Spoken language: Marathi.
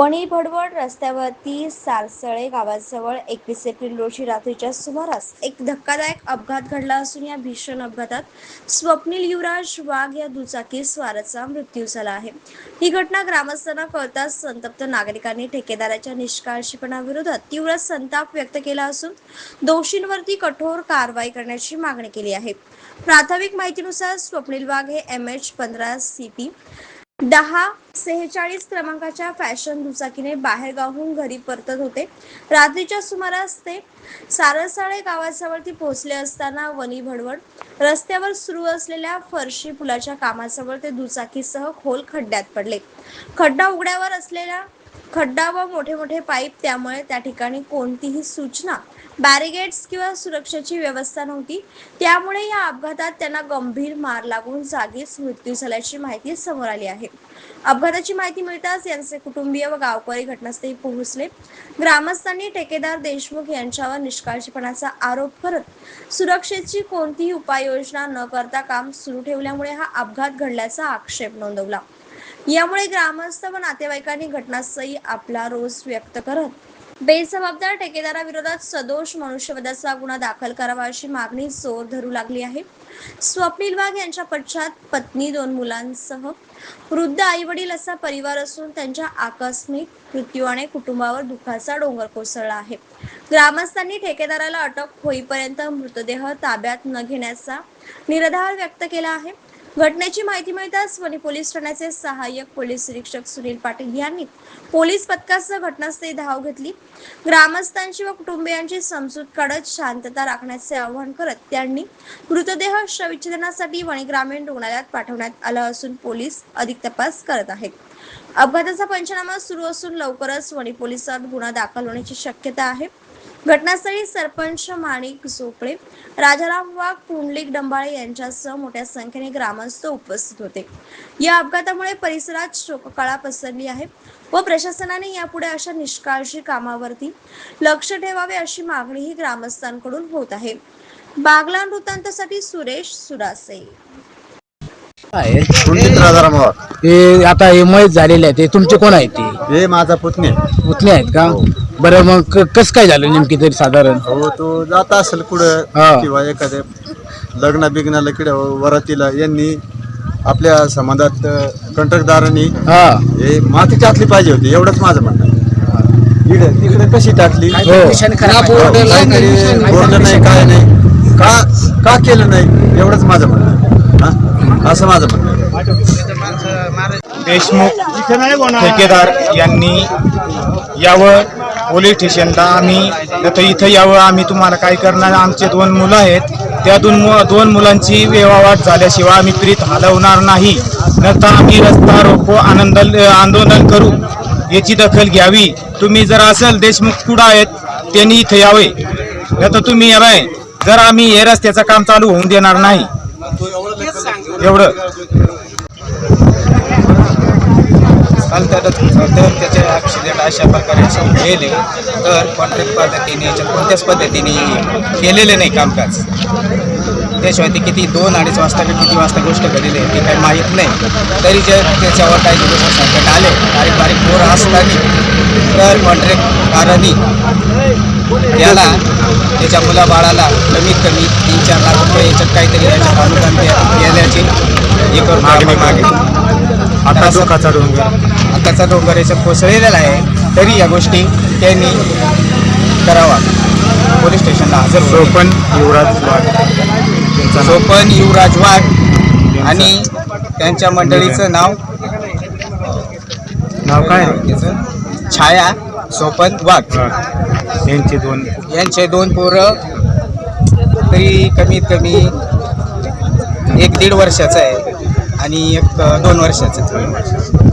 वणी भडवड रस्त्यावरती सारसळे गावाजवळ एकवीस एप्रिल रोजी रात्रीच्या सुमारास एक धक्कादायक अपघात घडला असून या भीषण अपघातात स्वप्नील युवराज वाघ या दुचाकी स्वाराचा मृत्यू झाला आहे. ही घटना ग्रामस्थांना कळताच संतप्त नागरिकांनी ठेकेदाराच्या निष्काळशीपणाविरोधात तीव्र संताप व्यक्त केला असून दोषींवरती कठोर कारवाई करण्याची मागणी केली आहे. प्राथमिक माहितीनुसार स्वप्नील वाघ हे एम एच पंधरा सी पी दहा सेहेचाळीस क्रमांकाच्या फॅशन दुचाकीने बाहेरगावहून घरी परतत होते. रात्रीच्या सुमारास ते सारसाळे गावाजवळती पोहोचले असताना वनी भडवड रस्त्यावर सुरू असलेल्या फरशी पुलाच्या कामाजवळ ते दुचाकीसह खोल खड्ड्यात पडले. खड्डा उघड्यावर असलेल्या खड्डा व मोठे मोठे पाईप त्यामुळे त्या ठिकाणी कोणतीही सूचना बॅरिगेड्स किंवा सुरक्षेची व्यवस्था नव्हती. त्यामुळे या अपघातात त्यांना गंभीर मार लागून जागीच मृत्यू झाल्याची माहिती समोर आली आहे. अपघाताची माहिती मिळताच यांचे कुटुंबीय व गावकरी घटनास्थळी पोहोचले. ग्रामस्थांनी ठेकेदार देशमुख यांच्यावर निष्काळजीपणाचा आरोप करत सुरक्षेची कोणतीही उपाययोजना न करता काम सुरू ठेवल्यामुळे हा अपघात घडल्याचा आक्षेप नोंदवला. यामुळे ग्रामस्थ व नातेवाईकांनी घटनास्थळी आपला रोष व्यक्त करत बेजबाबदार ठेकेदाराविरोधात सदोष मनुष्यवधाचा गुन्हा दाखल करावा अशी मागणी जोर धरू लागली आहे. स्वप्नील वाघ यांच्या पश्चात पत्नी दोन मुलांसह वृद्ध आई वडील असा परिवार असून त्यांच्या आकस्मिक मृत्यूने कुटुंबावर दुःखाचा डोंगर कोसळला आहे. ग्रामस्थांनी ठेकेदाराला अटक होईपर्यंत मृतदेह ताब्यात न घेण्याचा निर्धार व्यक्त केला आहे. घटनेची माहिती मिळताच वणी पोलीस ठाण्याचे सहाय्यक पोलीस निरीक्षक सुनील पाटील यांनी पोलीस पथकासह घटनास्थळी धाव घेतली. ग्रामस्थांची व कुटुंबियांची समजूत काढत शांतता राखण्याचे आवाहन करत त्यांनी मृतदेह शवविच्छेदनासाठी वणी ग्रामीण रुग्णालयात पाठवण्यात आला असून पोलीस अधिक तपास करत आहेत. अपघाताचा पंचनामा सुरू असून लवकरच वणी पोलिसात गुन्हा दाखल होण्याची शक्यता आहे. घटनास्थळी सरपंच माणिक झोपडे राजाराम वाघ पुंडलिक डंबाळे यांच्यासह मोठ्या संख्येने ग्रामस्थ उपस्थित होते. या अपघातामुळे परिसरात शोककळा पसरली आहे व प्रशासनाने यापुढे अशा निष्काळजी कामावरती लक्ष ठेवावे अशी मागणीही ग्रामस्थांकडून होत आहे. बागलान वृत्तांतासाठी सुरेश सुरासे आहे. राजाराम आता हे मयत झालेले आहेत. ते तुमचे कोण आहेत ते? हे माझा पुतणे. पुतणे आहेत का? बरं मग क- कसं काय झालं नेमकी तरी साधारण हो तो जात असेल हा. कुठं किंवा एखाद्या लग्न बिग्नाला किंवा वरातीला यांनी आपल्या समाजात कंट्रक्टदारांनी हा हे माती टाकली पाहिजे होती एवढंच माझं म्हणणं आहे. इकडे तिकडे कशी टाकली हो. काहीतरी बोर्ड नाही काय नाही का का केलं नाही एवढंच माझं म्हणणं आहे. हा? असं माझं म्हणणं आहे. देशमुख ठेकेदार यांनी यावं पोलीस स्टेशनला आम्ही तर इथं यावं आम्ही तुम्हाला काय करणार? आमचे दोन मुलं आहेत. त्या दोन मु दोन मुलांची व्यवहार झाल्याशिवाय आम्ही प्रीत हलवणार नाही. नंतर आम्ही रस्ता रोको आनंद आंदोलन करू. याची दखल घ्यावी. तुम्ही जर असेल देशमुख कुठं आहेत त्यांनी इथं यावे. न तर तुम्ही यावाय जर आम्ही हे रस्त्याचं काम चालू होऊन देणार नाही. एवढं. तर त्याचे ॲक्सिडेंट अशा प्रकारे असं गेले तर कॉन्ट्रॅक्ट पद्धतीने याच्यात कोणत्याच पद्धतीने केलेले नाही कामकाज. त्याशिवाय ते किती दोन अडीच वाजता का किती वाजता गोष्ट घडलेली आहे ती काही माहीत नाही. तरी जे त्याच्यावर काही दिवस संकट आले बारीक बारीक पोरं असताना तर कॉन्ट्रॅक्टदारांनी त्याला त्याच्या मुलाबाळाला कमीत कमी तीन चार लाख रुपये याच्यात काहीतरी याच्यात अनुदान द्या- देण्याची करून मागणी मागितली आता आताचा डोंगर याच्यात कोसळलेला आहे तरी या गोष्टी त्यांनी करावा. पोलीस स्टेशनला हजर. सोपन युवराज वाघ. सोपन युवराज वाघ आणि त्यांच्या मंडळीचं नाव? नाव काय? त्याचं छाया सोपन वाघ. यांचे दोन यांचे दोन पोरं तरी कमीत कमी एक दीड वर्षाचं आहे आणि एक दोन वर्षाचं.